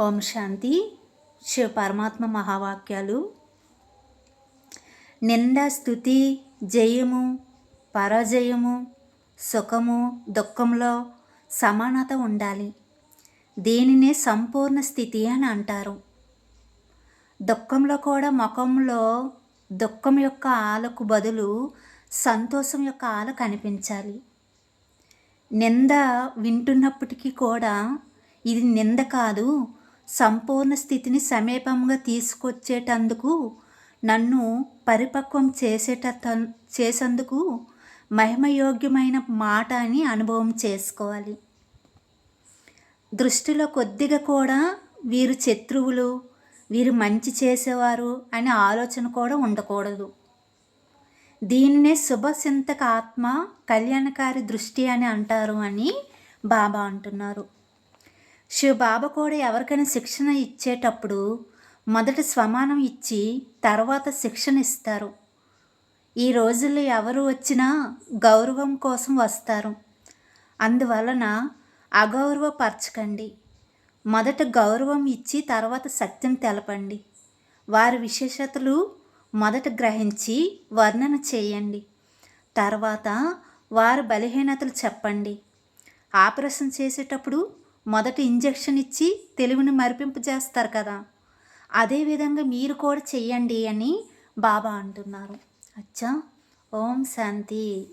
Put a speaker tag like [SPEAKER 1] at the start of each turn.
[SPEAKER 1] ఓం శాంతి. శివ పరమాత్మ మహావాక్యాలు. నింద స్థుతి జయము పరాజయము సుఖము దుఃఖంలో సమానత ఉండాలి. దీనినే సంపూర్ణ స్థితి అని అంటారు. దుఃఖంలో కూడా ముఖంలో దుఃఖం యొక్క ఆలకు బదులు సంతోషం యొక్క ఆల కనిపించాలి. నింద వింటున్నప్పటికీ కూడా ఇది నింద కాదు సంపూర్ణ స్థితిని సమీపంగా తీసుకొచ్చేటందుకు నన్ను పరిపక్వం చేసేట చేసేందుకు మహిమయోగ్యమైన మాట అని అనుభవం చేసుకోవాలి. దృష్టిలో కొద్దిగా కూడా వీరు శత్రువులు వీరు మంచి చేసేవారు అనే ఆలోచన కూడా ఉండకూడదు. దీనినే శుభచింతక ఆత్మ కళ్యాణకారి దృష్టి అని అంటారు అని బాబా అంటున్నారు. శివబాబ కూడా ఎవరికైనా శిక్షణ ఇచ్చేటప్పుడు మొదట స్వమానం ఇచ్చి తర్వాత శిక్షణ ఇస్తారు. ఈ రోజుల్లో ఎవరు వచ్చినా గౌరవం కోసం వస్తారు. అందువలన అగౌరవపరచకండి మొదట గౌరవం ఇచ్చి తర్వాత సత్యం తెలపండి. వారి విశేషతలు మొదట గ్రహించి వర్ణన చేయండి. తర్వాత వారి బలహీనతలు చెప్పండి. ఆపరేషన్ చేసేటప్పుడు మొదట ఇంజెక్షన్ ఇచ్చి తెలివిని మరిపింపు చేస్తారు కదా. అదేవిధంగా మీరు కూడా చెయ్యండి అని బాబా అంటున్నారు. అచ్చా ఓం శాంతి.